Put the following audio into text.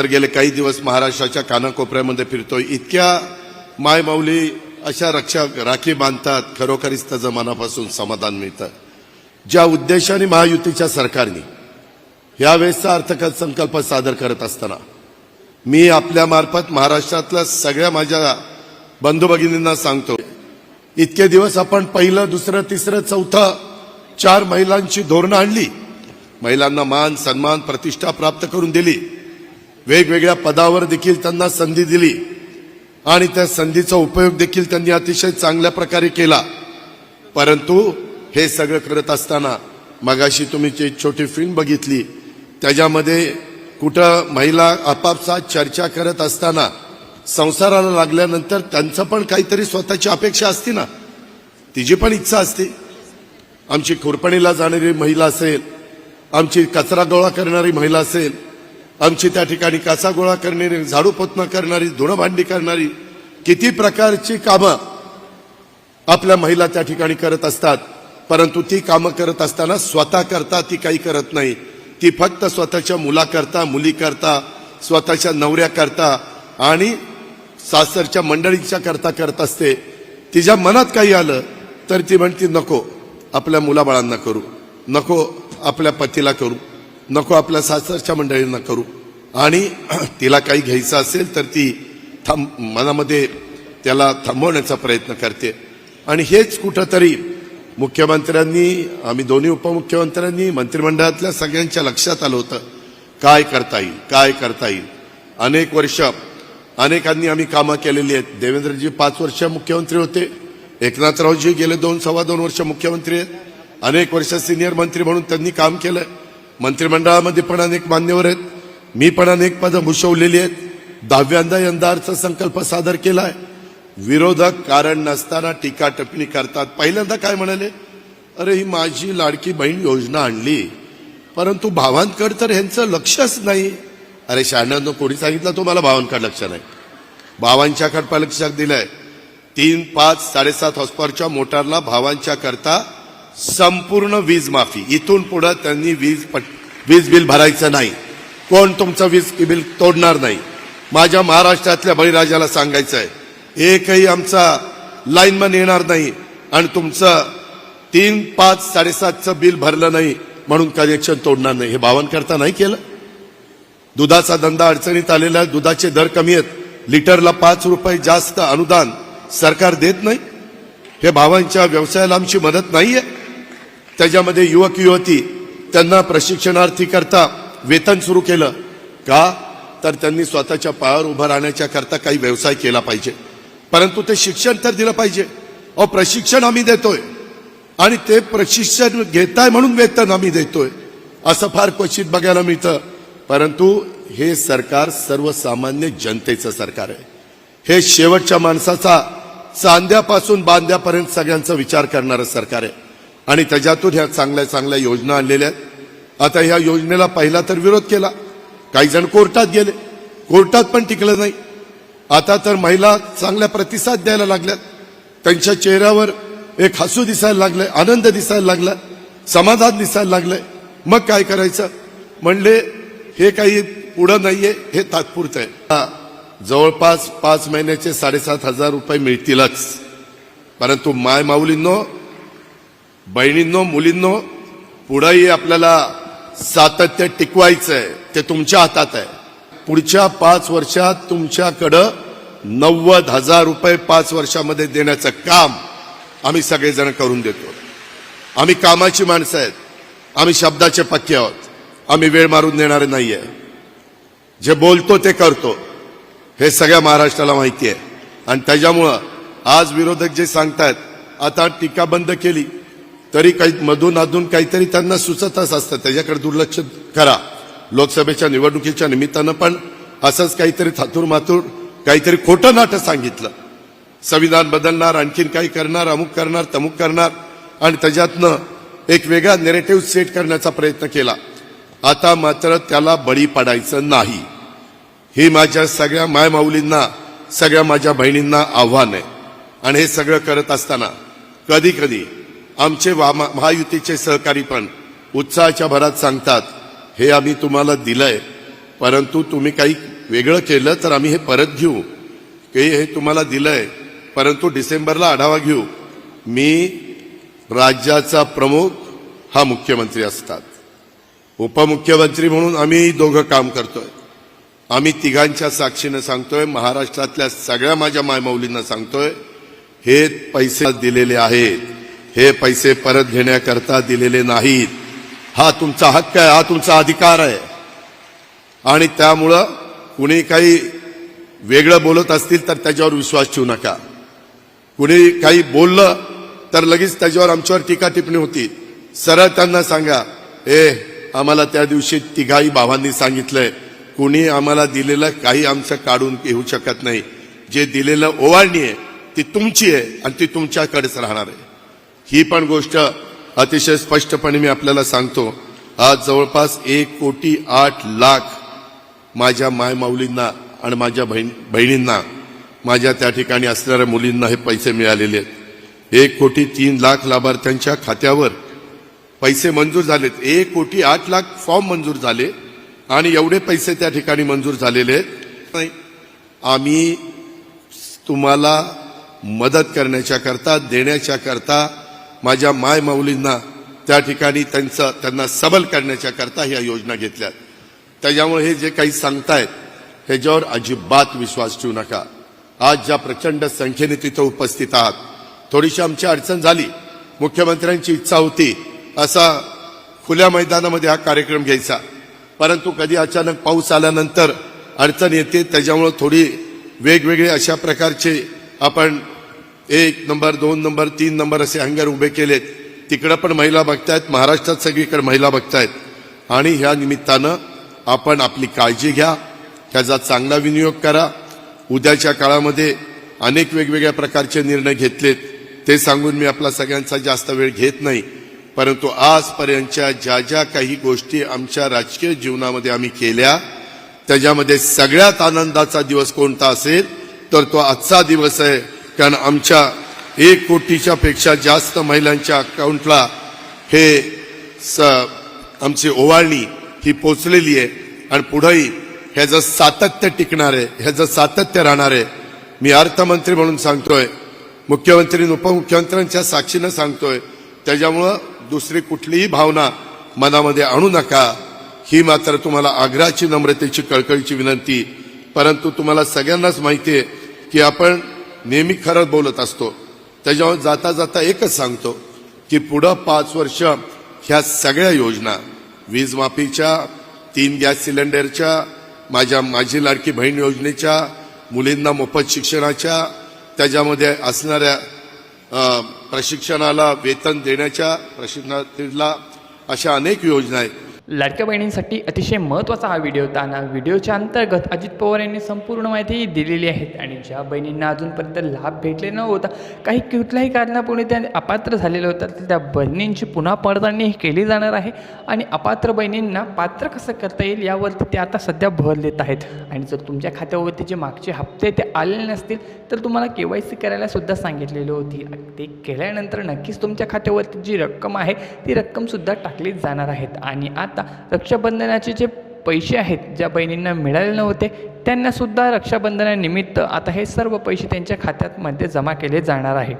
तर गेले काही दिवस महाराष्ट्राच्या कानाकोपऱ्यामध्ये फिरतोय. इतक्या मायमाऊली अशा रक्षा राखी बांधतात खरोखरीच त्याचं मनापासून समाधान मिळतं. ज्या उद्देशाने महायुतीच्या सरकारने यावेळेसचा अर्थसंकल्प सादर करत असताना मी आपल्या मार्फत महाराष्ट्रातल्या सगळ्या माझ्या बंधू भगिनींना सांगतो इतके दिवस आपण पहिलं दुसरं तिसरं चौथं चार महिलांची धोरणं आणली. महिलांना मान सन्मान प्रतिष्ठा प्राप्त करून दिली. वेगवेगळ्या पदावर देखील त्यांना संधी दिली. आणि त्या संधीचा उपयोग देखील त्यांनी अतिशय चांगल्या प्रकारे केला. परंतु हे सगळं करत असताना मगाशी तुम्ही जी छोटी फिल्म बघितली त्याच्यामध्ये कुठं महिला आपापसात चर्चा करत असताना संसाराला लागल्यानंतर त्यांचं पण काहीतरी स्वतःची अपेक्षा असते ना? तिची पण इच्छा असते. आमची खुरपणीला जाणारी महिला असेल आमची कचरा गोळा करणारी महिला असेल आमची त्या ठिकाणी कासा गोळा करणारी झाडू पोतना करणारी धुणं भांडी करणारी किती प्रकारची कामं आपल्या महिला त्या ठिकाणी करत असतात. परंतु ती कामं करत असताना स्वतः करता ती काही करत नाही. ती फक्त स्वतःच्या मुलाकरता मुलीकरता स्वतःच्या नवऱ्याकरता आणि सासरच्या मंडळींच्या करता करत असते. तिच्या मनात काही आलं तर ती म्हणती नको आपल्या मुलाबाळांना करू. नको आपल्या पतीला करू. नको आपल्या सासरच्या मंडळींना करू. आणि तिला काही घ्यायचं असेल तर ती थांब मनामध्ये त्याला थांबवण्याचा प्रयत्न करते. आणि हेच कुठंतरी मुख्यमंत्र्यांनी आम्ही दोन्ही उपमुख्यमंत्र्यांनी मंत्रिमंडळातल्या सगळ्यांच्या लक्षात आलं होतं. काय करता येईल? काय करता येईल? अनेक वर्ष अनेकांनी आम्ही कामं केलेली आहेत. देवेंद्रजी पाच वर्ष मुख्यमंत्री होते. एकनाथरावजी गेले दोन सव्वा दोन वर्ष मुख्यमंत्री आहेत. अनेक वर्ष सिनियर मंत्री म्हणून त्यांनी काम केलं. मंत्रिमंडळामध्ये पण अनेक मान्यवर आहेत. मी पण अनेक पदं भूषवलेली आहेत. दहाव्यांदा यंदा अर्थसंकल्प सादर केलाय. विरोधक कारण नसताना टीका टिप्पणी करतात. पहिल्यांदा काय म्हणाले? अरे ही माझी लाडकी बहीण योजना आणली. परंतु भावांकड तर ह्यांचं लक्षच नाही. अरे शहाण्यांनो कोणी सांगितलं तुम्हाला भावांकड लक्ष नाही. भावांच्याकडपा लक्षात लक्ष दिलंय. तीन पाच साडेसात हॉस्पॉरच्या मोटारला भावांच्या करता संपूर्ण वीज माफी. इथून पुढे त्यांनी वीज पट- वीज बिल भरायचं नाही. कोण तुमचं वीज बिल तोडणार नाही? माझ्या महाराष्ट्रातल्या बळीराजाला सांगायचं आहे एकही आमचा लाईनमन येणार नाही आणि तुमचं तीन पाच साडेसातचं बिल भरलं नाही म्हणून कनेक्शन तोडणार नाही. हे भावांकरता नाही केलं? दुधाचा धंदा अडचणीत आलेला आहे दुधाचे दर कमी आहेत. लिटरला पाच रुपये जास्त अनुदान सरकार देत नाही. हे भावांच्या व्यवसायाला आमची मदत नाहीये. त्याच्यामध्ये युवक युवती त्यांना प्रशिक्षणार्थी करता वेतन सुरू केलं. का? तर त्यांनी स्वतःच्या पायावर उभं राहण्याच्या करता काही व्यवसाय केला पाहिजे. परंतु ते शिक्षण तर दिलं पाहिजे. अहो प्रशिक्षण आम्ही देतोय. आणि ते प्रशिक्षण घेताय म्हणून वेतन आम्ही देतोय. असं फार क्वचित बघायला मिळतं. परंतु हे सरकार सर्वसामान्य जनतेचं सरकार आहे. हे शेवटच्या माणसाचा चांद्यापासून बांध्यापर्यंत सगळ्यांचा विचार करणारं सरकार आहे. आणि त्याच्यातून ह्या चांगल्या चांगल्या योजना आणलेल्या आहेत. आता ह्या योजनेला पहिला तर विरोध केला. काही जण कोर्टात गेले. कोर्टात पण टिकलं नाही. आता तर महिला चांगल्या प्रतिसाद द्यायला लागल्यात. त्यांच्या चेहऱ्यावर एक हसू दिसायला लागलंय आनंद दिसायला लागलाय समाधान दिसायला लागलंय. मग काय करायचं? म्हणले हे काही पुढं नाहीये हे तात्पुरतं आहे. जवळपास पाच महिन्याचे साडेसात हजार रुपये मिळतीलच. परंतु माय माऊलींनो बहिणींनो मुलींनो पुढंही आपल्याला सातत्य टिकवायचं आहे ते तुमच्या हातात आहे. पुढच्या पाच वर्षात तुमच्याकडं नव्वद हजार रुपये पाच वर्षामध्ये देण्याचं काम आम्ही सगळेजण करून देतो. आम्ही कामाची माणसं आहेत. आम्ही शब्दाचे पक्के आहोत. आम्ही वेळ मारून देणारे आहे जे बोलतो ते करतो. हे सगळ्या महाराष्ट्राला माहिती आहे. आणि त्याच्यामुळं आज विरोधक जे सांगतायत आता टीका बंद केली. तरी काही मधून अधून काहीतरी त्यांना सुचतच असतं. त्याच्याकडे दुर्लक्ष करा. लोकसभेच्या निवडणुकीच्या निमित्तानं पण असंच काहीतरी थातूर माथूर काहीतरी खोटं नाटक सांगितलं. संविधान बदलणार आणखीन काही करणार अमुक करणार तमुक करणार आणि त्याच्यातनं एक वेगळा नेरेटिव्ह सेट करण्याचा प्रयत्न केला. आता मात्र त्याला बळी पडायचं नाही. हे माझ्या सगळ्या मायमाऊलींना सगळ्या माझ्या बहिणींना आव्हान आहे. आणि हे सगळं करत असताना कधी कधी आमचे वा- महायुतीचे सहकारी पण उत्साहाच्या भरात सांगतात हे आम्ही तुम्हाला दिलंय परंतु तुम्ही काही वेगळं केलं तर आम्ही हे परत घेऊ. की हे तुम्हाला दिलंय परंतु डिसेंबरला आढावा घेऊ. मी राज्याचा प्रमुख हा मुख्यमंत्री असतात. उपमुख्यमंत्री म्हणून आम्ही दोघं काम करतोय. आम्ही तिघांच्या साक्षीनं सांगतोय महाराष्ट्रातल्या सगळ्या माझ्या मायमौलींना सांगतोय हे पैसे दिलेले आहेत. हे पैसे परत घेण्याकरता दिलेले नाहीत. हा तुमचा हक्क आहे हा तुमचा अधिकार आहे. आणि त्यामुळं कुणी काही वेगळं बोलत असतील तर त्याच्यावर विश्वास ठेवू नका. कुणी काही बोललं तर लगेच त्याच्यावर आमच्यावर टीका टिप्पणी होती. सरळ त्यांना सांगा ए आम्हाला त्या दिवशी तिघाही भावांनी सांगितलंय कुणी आम्हाला दिलेलं काही आमचं काढून घेऊ शकत नाही. जे दिलेलं ओवाळणी आहे ती तुमची आहे आणि ती तुमच्याकडेच राहणार आहे. ही पण गोष्ट अतिशय स्पष्टपणे मी आपल्याला सांगतो. आज जवळपास एक कोटी आठ लाख माझ्या मायमाऊलींना आणि माझ्या बहीण बहिणींना माझ्या त्या ठिकाणी असणाऱ्या मुलींना हे पैसे मिळालेले आहेत. एक कोटी तीन लाख लाभार्थ्यांच्या खात्यावर पैसे मंजूर झालेत. एक कोटी आठ लाख फॉर्म मंजूर झाले आणि एवढे पैसे त्या ठिकाणी मंजूर झालेले आहेत. नाही. आम्ही तुम्हाला मदत करण्याच्या करता देण्याच्या करता माझ्या माय माऊलींना त्या ठिकाणी त्यांचं त्यांना सबल करण्याच्या करता ह्या योजना घेतल्यात. त्याच्यामुळे हे जे काही सांगतायत ह्याच्यावर अजिबात विश्वास ठेवू नका. आज ज्या प्रचंड संख्येने तिथं उपस्थित आहात थोडीशी आमची अडचण झाली मुख्यमंत्र्यांची इच्छा होती असा खुल्या मैदानामध्ये हा कार्यक्रम घ्यायचा. परंतु कधी अचानक पाऊस आल्यानंतर अडचण येते त्याच्यामुळं थोडी वेगवेगळे अशा प्रकारचे आपण एक नंबर दोन नंबर तीन नंबर असे हँगर उभे केलेत. तिकडं पण महिला बघतायत महाराष्ट्रात सगळीकडे महिला बघतायत. आणि ह्या निमित्तानं आपण आपली काळजी घ्या त्याचा चांगला विनियोग करा. उद्याच्या काळामध्ये अनेक वेगवेगळ्या प्रकारचे निर्णय घेतलेत. ते सांगून मी आपला सगळ्यांचा जास्त वेळ घेत नाही. परंतु आजपर्यंतच्या ज्या ज्या काही गोष्टी आमच्या राजकीय जीवनामध्ये आम्ही केल्या त्याच्यामध्ये सगळ्यात आनंदाचा दिवस कोणता असेल तर तो आजचा दिवस आहे. कारण आमच्या एक कोटीच्या पेक्षा जास्त महिलांच्या अकाउंटला हे स आमची ओवाळणी ही पोचलेली आहे. आणि पुढेही ह्याचं सातत्य टिकणार आहे ह्याचं सातत्य राहणार आहे मी अर्थमंत्री म्हणून सांगतोय मुख्यमंत्री उपमुख्यमंत्र्यांच्या साक्षीनं सांगतोय त्याच्यामुळं दुसरी कुठलीही भावना मनामध्ये आणू नका. ही मात्र तुम्हाला आग्रहाची नम्रतेची कळकळीची विनंती. परंतु तुम्हाला सगळ्यांनाच माहिती आहे की आपण नेहमी खरंच बोलत असतो. त्याच्यावर जाता जाता एकच सांगतो की पुढं पाच वर्ष ह्या सगळ्या योजना वीजमाफीच्या तीन गॅस सिलेंडरच्या माझ्या माझी लाडकी बहीण योजनेच्या मुलींना मोफत शिक्षणाच्या त्याच्यामध्ये असणाऱ्या प्रशिक्षणाला वेतन देण्याच्या प्रशिक्षणाला अशा अनेक योजना आहेत. लाडक्या बहिणींसाठी अतिशय महत्त्वाचा हा व्हिडिओ होता. आणि व्हिडिओच्या अंतर्गत अजित पवार यांनी संपूर्ण माहिती दिलेली आहे. आणि ज्या बहिणींना अजूनपर्यंत लाभ भेटले न होता काही कुठल्याही कारणापुढे त्या अपात्र झालेल्या होत्या तर त्या बहिणींची पुन्हा पडताळणी केली जाणार आहे. आणि अपात्र बहिणींना पात्र कसं करता येईल यावरती ते आता सध्या भर देत आहेत. आणि जर तुमच्या खात्यावरती जे मागचे हप्ते ते आलेले नसतील तर तुम्हाला के वाय सी करायलासुद्धा सांगितलेली होती. ते केल्यानंतर नक्कीच तुमच्या खात्यावरती जी रक्कम आहे ती रक्कमसुद्धा टाकलीच जाणार आहेत. आणि आता आता रक्षाबंधनाचे जे पैसे आहेत ज्या बहिणींना मिळाले नव्हते त्यांनासुद्धा रक्षाबंधनानिमित्त आता हे सर्व पैसे त्यांच्या खात्यामध्ये जमा केले जाणार आहे.